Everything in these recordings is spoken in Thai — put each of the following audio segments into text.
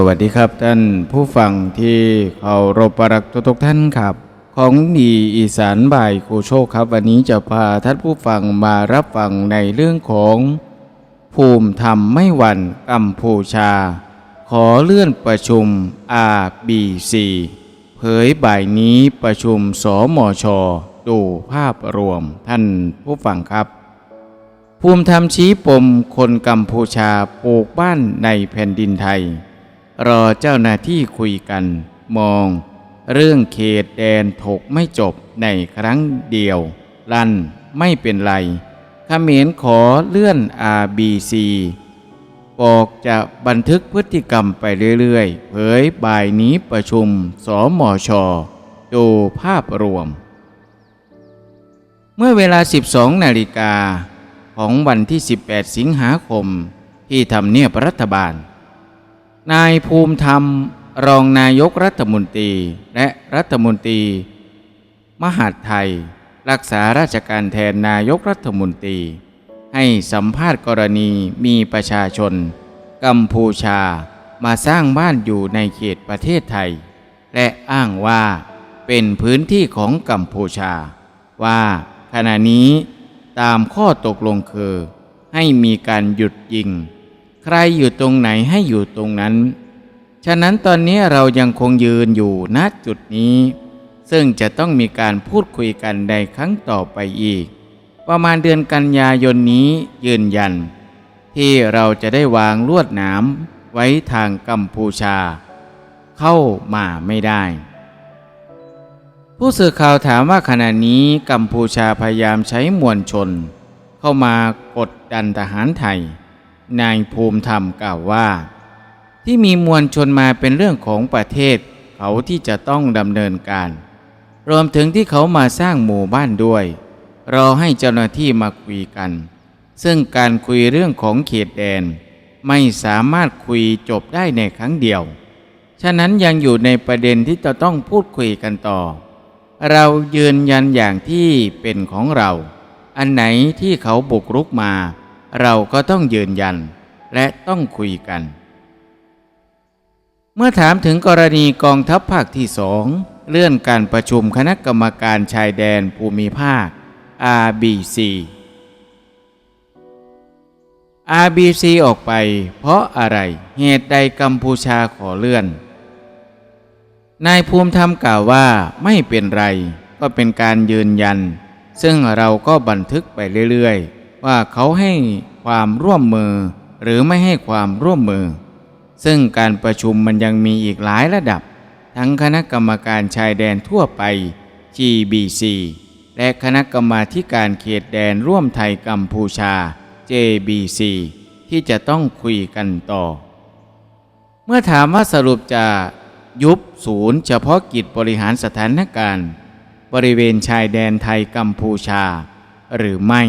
สวัสดีครับท่านผู้ฟังที่เคารพรักทุกท่านครับ ของดีอีสานบ่ายคูโชคครับ วันนี้จะพาท่านผู้ฟังมารับฟังในเรื่องของ ภูมิธรรมไม่หวั่นกัมพูชา ขอเลื่อนประชุม RBC เผยบ่ายนี้ประชุมสมช ดูภาพรวมท่านผู้ฟังครับ ภูมิธรรมชี้ปมคนกัมพูชาปลูกบ้านในแผ่นดินไทย รอเจ้าหน้าที่คุยกัน มอง เรื่องเขตแดนถกไม่จบในครั้งเดียว ลั่นไม่เป็นไรเขมรขอเลื่อน RBC บอกจะบันทึกพฤติกรรมไปเรื่อยๆ เผยบ่ายนี้ประชุมสมชดูภาพรวม เมื่อเวลา 12 นาฬิกาของวันที่ 18 สิงหาคม ที่ทำเนียบรัฐบาล นายภูมิธรรม รองนายกรัฐมนตรี และรัฐมนตรี มหาดไทย รักษาราชการแทนนายกรัฐมนตรี ให้สัมภาษณ์กรณีมีประชาชน กัมพูชามาสร้างบ้านอยู่ในเขตประเทศไทย และอ้างว่าเป็นพื้นที่ของกัมพูชา ว่าขณะนี้ตามข้อตกลงคือ ให้มีการหยุดยิง ใครอยู่ตรงไหนให้อยู่ตรงนั้น ฉะนั้นตอนนี้เรายังคงยืนอยู่ณจุดนี้ ซึ่งจะต้องมีการพูดคุยกันในครั้งต่อไปอีก ประมาณเดือนกันยายนนี้ยืนยัน ที่เราจะได้วางลวดหนามไว้ทางกัมพูชา เข้ามาไม่ได้ ผู้สื่อข่าวถามว่าขณะนี้กัมพูชาพยายามใช้มวลชน เข้ามากดดันทหารไทย นายภูมิธรรมกล่าวว่า ที่มีมวลชนมาเป็นเรื่องของประเทศ เขาที่จะต้องดำเนินการ รวมถึงที่เขามาสร้างหมู่บ้านด้วยรอให้เจ้าหน้าที่มาคุยกัน ซึ่งการคุยเรื่องของเขตแดน ไม่สามารถคุยจบได้ในครั้งเดียว ฉะนั้นยังอยู่ในประเด็นที่จะต้องพูดคุยกันต่อ เรายืนยันอย่างที่เป็นของเรา อันไหนที่เขาบุกรุกมา เราก็ต้องยืนยันและต้องคุยกัน เมื่อถามถึงกรณีกองทัพภาคที่สองเลื่อนการประชุมคณะกรรมการชายแดนภูมิภาค RBC RBC ออกไปเพราะอะไรเหตุใดกัมพูชาขอเลื่อน นายภูมิธรรมกล่าวว่าไม่เป็นไร ก็เป็นการยืนยัน ซึ่งเราก็บันทึกไปเรื่อยๆ ว่าเขาให้ความร่วมมือหรือไม่ให้ความร่วมมือ ซึ่งการประชุมมันยังมีอีกหลายระดับ ทั้งคณะกรรมการชายแดนทั่วไป GBC และคณะกรรมาการเขตแดนร่วมไทยกัมพูชา JBC ที่จะต้องคุยกันต่อ เมื่อถามว่าสรุปจะยุบศูนย์เฉพาะกิจบริหารสถานการณ์ บริเวณชายแดนไทยกัมพูชา หรือไม่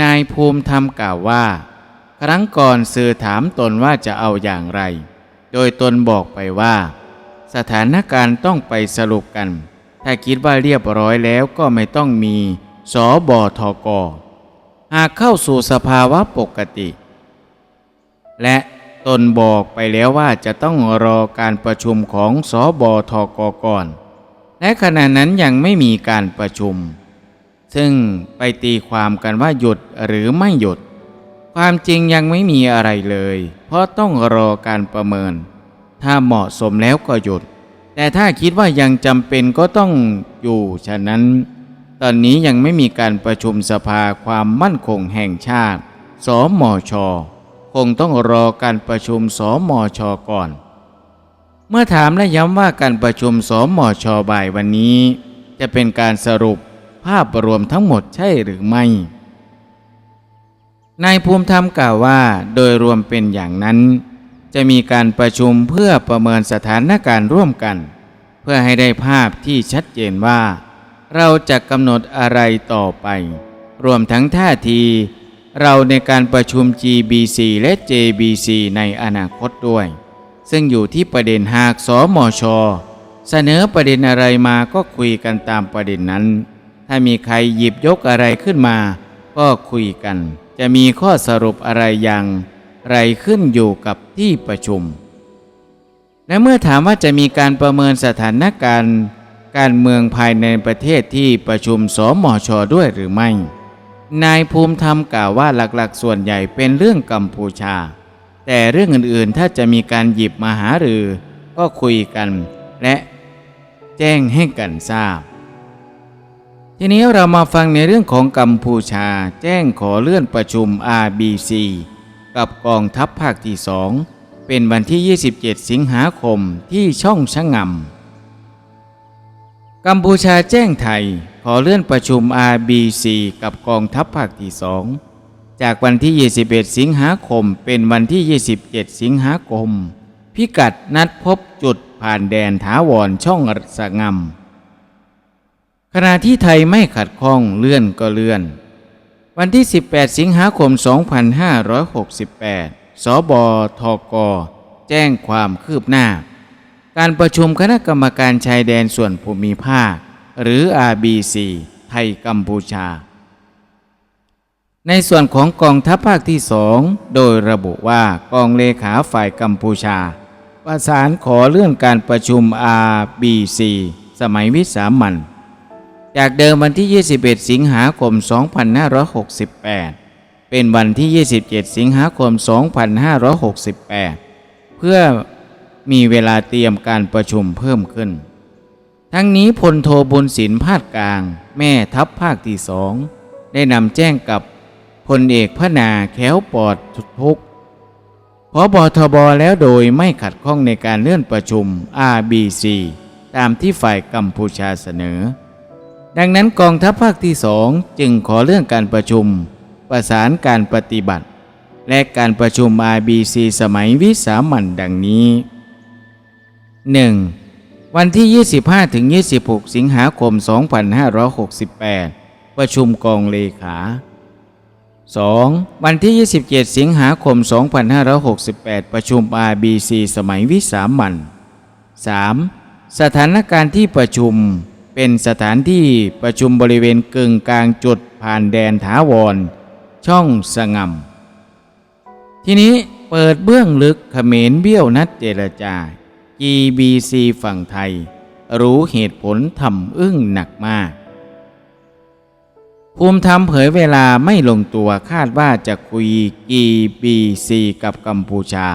นายภูมิธรรมกล่าวว่า ครั้งก่อนสื่อถามตนว่าจะเอาอย่างไร โดยตนบอกไปว่า สถานการณ์ต้องไปสรุปกัน ถ้าคิดว่าเรียบร้อยแล้วก็ไม่ต้องมีสอบอทกหากเข้าสู่สภาวะปกติ และตนบอกไปแล้วว่าจะต้องรอการประชุมของสอบอทกก่อน และขณะนั้นยังไม่มีการประชุม ซึ่งไปตีความกันว่าหยุดหรือไม่หยุด ความจริงยังไม่มีอะไรเลย เพราะต้องรอการประเมิน ถ้าเหมาะสมแล้วก็หยุด แต่ถ้าคิดว่ายังจำเป็นก็ต้องอยู่ ฉะนั้น ตอนนี้ยังไม่มีการประชุมสภาความมั่นคงแห่งชาติ สมช คงต้องรอการประชุมสมชก่อน เมื่อถามและย้ำว่าการประชุมสมชบ่ายวันนี้ จะเป็นการสรุป ภาพรวมทั้งหมดใช่หรือไม่ นายภูมิธรรมกล่าวว่าโดยรวมเป็นอย่างนั้น จะมีการประชุมเพื่อประเมินสถานการณ์ร่วมกัน เพื่อให้ได้ภาพที่ชัดเจนว่า เราจะกำหนดอะไรต่อไป รวมทั้งท่าที เราในการประชุม GBC และ JBC ในอนาคตด้วย ซึ่งอยู่ที่ประเด็นหากสมชเสนอประเด็นอะไรมาก็คุยกันตามประเด็นนั้น ถ้ามีใครหยิบยกอะไรขึ้นมา ก็คุยกัน จะมีข้อสรุปอะไรอย่างไรขึ้นอยู่กับที่ประชุม และเมื่อถามว่าจะมีการประเมินสถานการณ์ การเมืองภายในประเทศที่ประชุมสมชด้วยหรือไม่ นายภูมิธรรมกล่าวว่าหลักๆ ส่วนใหญ่เป็นเรื่องกัมพูชา แต่เรื่องอื่นๆถ้าจะมีการหยิบมาหารือ ก็คุยกัน และแจ้งให้กันทราบ ทีนี้เรามาฟังในเรื่องของกัมพูชา แจ้งขอเลื่อนประชุม RBC กับกองทัพภาคที่สองเป็นวันที่ 27 สิงหาคมที่ช่องชะงำกัมพูชาแจ้งไทย ขอเลื่อนประชุม RBC กับกองทัพภาคที่สองจากวันที่ 21 สิงหาคม เป็นวันที่ 27 สิงหาคม พิกัดนัดพบจุดผ่านแดนถาวรช่องสะงำ ขณะที่ไทยไม่ขัดข้องเลื่อนก็เลื่อน วันที่ 18 สิงหาคม 2568 สบทก แจ้งความคืบหน้า การประชุมคณะกรรมการชายแดนส่วนภูมิภาค หรือ RBC ไทยกัมพูชา ในส่วนของกองทัพภาคที่สองโดยระบุว่ากองเลขาฝ่ายกัมพูชา ประสานขอเลื่อนการประชุม RBC สมัยวิสามัน จากเดิมวันที่ 21 สิงหาคม 2568 เป็นวันที่ 27 สิงหาคม 2568 เพื่อมีเวลาเตรียมการประชุมเพิ่มขึ้น ทั้งนี้พลโทบุญศิลป์ภาคกลาง แม่ทัพภาคที่สอง ได้นำแจ้งกับพลเอกพระนาแค้วปอดทุกข์พบทบแล้วโดยไม่ขัดข้องในการเลื่อนประชุม RBC ตามที่ฝ่ายกัมพูชาเสนอ ดังนั้นกองทัพภาคที่สองจึงขอเรื่องการประชุม ประสานการปฏิบัติ และการประชุม RBC สมัยวิสามันดังนี้ 1. วันที่ 25ถึง26 สิงหาคม 2568 ประชุมกองเลขา 2. วันที่ 27 สิงหาคม 2568 ประชุม RBC สมัยวิสามัน 3. สถานการณ์ที่ประชุม เป็นสถานที่ประชุมบริเวณกึ่งกลางจุดผ่านแดนถาวร ช่องสงำทีนี้เปิดเบื้องลึกเขมรเบี้ยวนัดเจรจา GBC ฝั่งไทย รู้เหตุผลทำอึ้งหนักมาก ภูมิธรรมเผยเวลาไม่ลงตัวคาดว่าจะคุย GBC กับกัมพูชา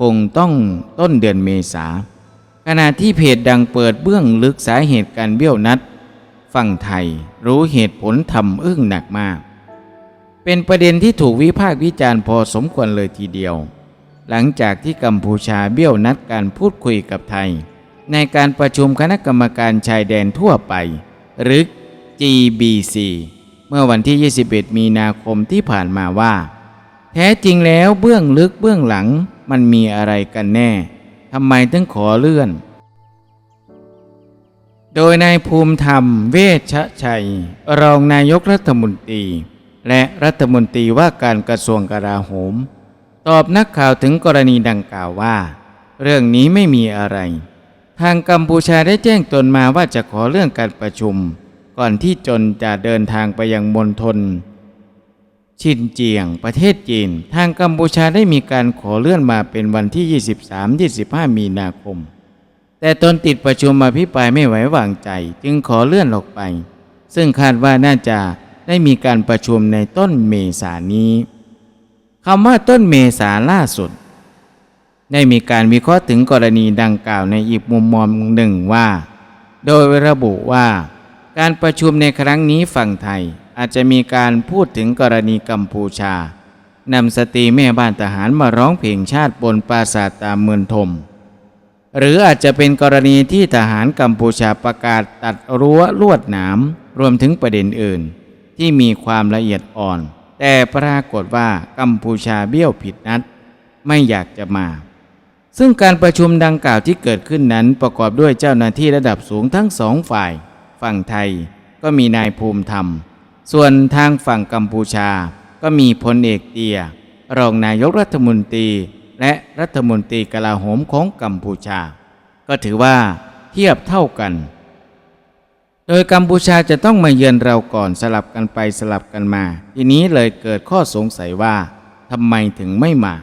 คงต้องต้นเดือนเมษา ขณะที่เพจดังเปิดเบื้องลึกสาเหตุการเบี้ยวนัด ฝั่งไทยรู้เหตุผลทำอึ้งหนักมาก เป็นประเด็นที่ถูกวิพากษ์วิจารณ์พอสมควรเลยทีเดียว หลังจากที่กัมพูชาเบี้ยวนัดการพูดคุยกับไทย ในการประชุมคณะกรรมการชายแดนทั่วไป หรือ GBC เมื่อวันที่ 21 มีนาคมที่ผ่านมาว่า แท้จริงแล้วเบื้องลึกเบื้องหลังมันมีอะไรกันแน่ ทำไมถึงขอเลื่อน โดยนายภูมิธรรมเวชชัย รองนายกรัฐมนตรี และรัฐมนตรีว่าการกระทรวงกลาโหม ตอบนักข่าวถึงกรณีดังกล่าวว่า เรื่องนี้ไม่มีอะไร ทางกัมพูชาได้แจ้งตนมาว่าจะขอเรื่องการประชุม ก่อนที่จนจะเดินทางไปยังมณฑล ชินเจียง ประเทศจีน ทางกัมพูชาได้มีการขอเลื่อนมาเป็นวันที่ 23-25 มีนาคม แต่ตนติดประชุมมาพิปรายไม่ไหววางใจ จึงขอเลื่อนออกไป ซึ่งคาดว่าน่าจะได้มีการประชุมในต้นเมษายนนี้คำว่าต้นเมษาล่าสุด ได้มีการวิเคราะห์ถึงกรณีดังกล่าวในอีกมุมมองหนึ่งว่า โดยระบุว่า การประชุมในครั้งนี้ฝั่งไทย อาจจะมีการพูดถึงกรณีกัมพูชานำสตรีแม่บ้านทหารมาร้องเพลงชาติบนปราสาทตามเมืองทม หรืออาจจะเป็นกรณีที่ทหารกัมพูชาประกาศตัดรั้วลวดหนามรวมถึงประเด็นอื่น ที่มีความละเอียดอ่อน แต่ปรากฏว่ากัมพูชาเบี้ยวผิดนัด ไม่อยากจะมา ซึ่งการประชุมดังกล่าวที่เกิดขึ้นนั้นประกอบด้วยเจ้าหน้าที่ระดับสูงทั้งสองฝ่าย ฝั่งไทยก็มีนายภูมิธรรม ส่วนทางฝั่งกัมพูชา ก็มีพลเอกเตีย รองนายกรัฐมนตรี และรัฐมนตรีกลาโหมของกัมพูชา ก็ถือว่าเทียบเท่ากัน โดยกัมพูชาจะต้องมาเยือนเราก่อนสลับกันไปสลับกันมา ทีนี้เลยเกิดข้อสงสัยว่าทำไมถึงไม่มา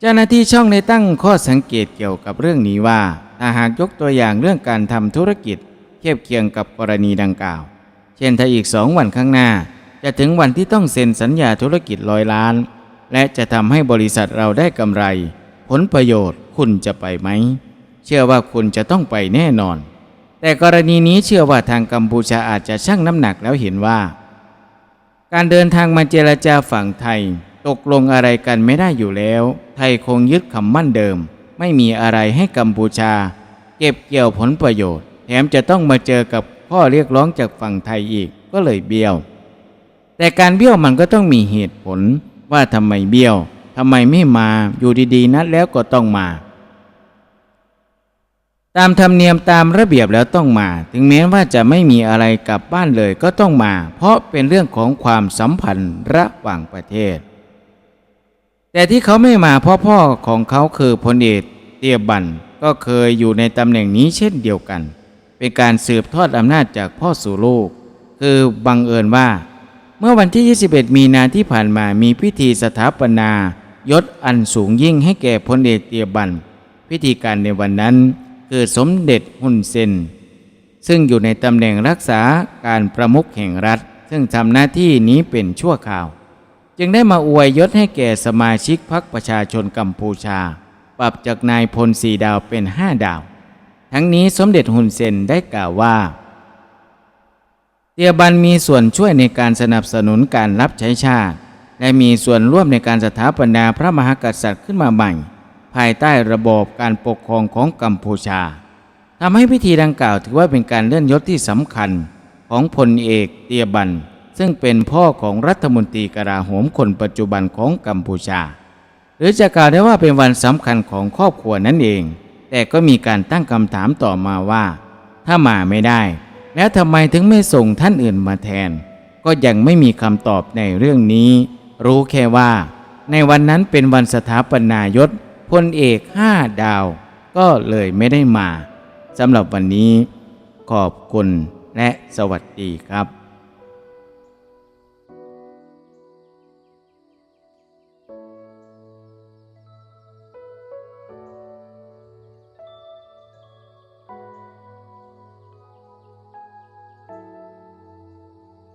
เจ้าหน้าที่ช่องได้ตั้งข้อสังเกตเกี่ยวกับเรื่องนี้ว่าถ้าหากยกตัวอย่างเรื่องการทำธุรกิจ เทียบเคียงกับกรณีดังกล่าว เช่นถ้าอีกสองวันข้างหน้า จะถึงวันที่ต้องเซ็นสัญญาธุรกิจร้อยล้าน และจะทำให้บริษัทเราได้กำไร ผลประโยชน์คุณจะไปไหม เชื่อว่าคุณจะต้องไปแน่นอน แต่กรณีนี้เชื่อว่าทางกัมพูชาอาจจะชั่งน้ำหนักแล้วเห็นว่า การเดินทางมาเจรจาฝั่งไทย ตกลงอะไรกันไม่ได้อยู่แล้ว ไทยคงยึดคำมั่นเดิม ไม่มีอะไรให้กัมพูชา เก็บเกี่ยวผลประโยชน์ แถมจะต้องมาเจอกับ ข้อเรียกร้องจากฝั่งไทยอีกก็เลยเบี้ยว แต่การเบี้ยวมันก็ต้องมีเหตุผลว่าทำไมเบี้ยวทำไมไม่มาอยู่ดีๆนัดแล้วก็ต้องมา ตามธรรมเนียมตามระเบียบแล้วต้องมา ถึงแม้ว่าจะไม่มีอะไรกลับบ้านเลยก็ต้องมา เพราะเป็นเรื่องของความสัมพันธ์ระหว่างประเทศ แต่ที่เขาไม่มาเพราะพ่อของเขาคือพลเอกเตียบันก็เคยอยู่ในตำแหน่งนี้เช่นเดียวกัน เป็นการสืบทอดอำนาจจากพ่อสู่ลูก คือบังเอิญว่า เมื่อวันที่ 21 มีนาที่ผ่านมามีพิธีสถาปนายศอันสูงยิ่งให้แก่พลเอกเตียบัน พิธีการในวันนั้น คือสมเด็จฮุนเซนซึ่งอยู่ในตำแหน่งรักษาการประมุขแห่งรัฐ ซึ่งทำหน้าที่นี้เป็นชั่วคราว จึงได้มาอวยยศให้แก่สมาชิกพรรคประชาชนกัมพูชา ปรับจากนายพลสีดาวเป็นห้าดาว ทั้งนี้สมเด็จฮุนเซนได้กล่าวว่า เตียบันมีส่วนช่วยในการสนับสนุนการรับใช้ชาติ และมีส่วนร่วมในการสถาปนาพระมหากษัตริย์ขึ้นมาใหม่ ภายใต้ระบอบการปกครองของกัมพูชาทำให้พิธีดังกล่าวถือว่าเป็นการเลื่อนยศที่สำคัญของพลเอกเตียบัน ซึ่งเป็นพ่อของรัฐมนตรีกลาโหมคนปัจจุบันของกัมพูชา หรือจะกล่าวได้ว่าเป็นวันสำคัญของครอบครัวนั่นเอง แต่ก็มีการตั้งคำถามต่อมาว่า ถ้ามาไม่ได้ แล้วทำไมถึงไม่ส่งท่านอื่นมาแทน ก็ยังไม่มีคำตอบในเรื่องนี้ รู้แค่ว่า ในวันนั้นเป็นวันสถาปนายศพลเอกห้าดาว ก็เลยไม่ได้มาสำหรับวันนี้ ขอบคุณและสวัสดีครับ